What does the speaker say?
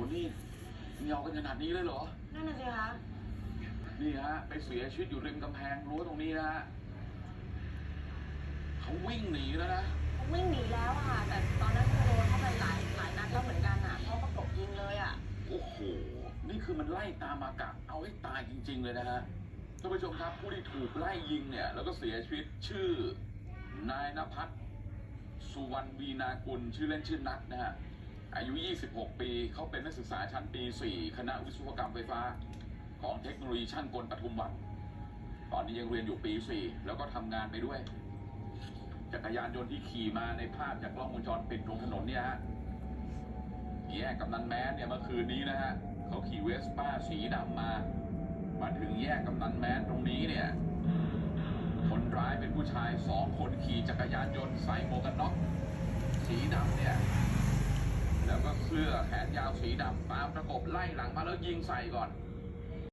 วันนี้เหนียวกันขนาดนี้เลยเหรอ นั่นน่ะสิคะนี่ฮะไปเสียชีวิตอยู่ริมกำแพงรั้วตรงนี้นะฮะเขาวิ่งหนีแล้วนะเขาวิ่งหนีแล้วอะค่ะ แต่ตอนนั้นโดนเข้าไปหลายหลายนัดแล้วเหมือนกันอะเขาประกบยิงเลยอะโอ้โห นี่คือมันไล่ตามมากะเอาให้ตายจริง ๆ เลยนะฮะท่านผู้ชมครับผู้ที่ถูกไล่ยิงเนี่ย แล้วก็เสียชีวิตชื่อนายนภัสสุวรรณวีนากุลชื่อเล่นชื่อนัทนะฮะ อายุ 26 ปี เขาเป็นนักศึกษาชั้นปี 4 คณะวิศวกรรมไฟฟ้า ของเทคโนโลยีช่างกลปทุมวัน ตอนนี้ยังเรียนอยู่ปี 4 แล้วก็ทำงานไปด้วย จักรยานยนต์ที่ขี่มาในภาพจากกล้องวงจรปิดตรงถนนเนี่ยฮะแยกกำนันแม้นเนี่ยเมื่อคืนนี้นะฮะเขาขี่เวสป้าสีดำมา มาถึงแยกกำนันแม้นตรงนี้เนี่ย คนร้ายเป็นผู้ชายสองคนขี่จักรยานยนต์ใส่หมวกกันน็อกสีดำเนี่ย เสื้อแขนยาวสีดำตามประกบไล่หลังมาแล้วยิงใส่ก่อน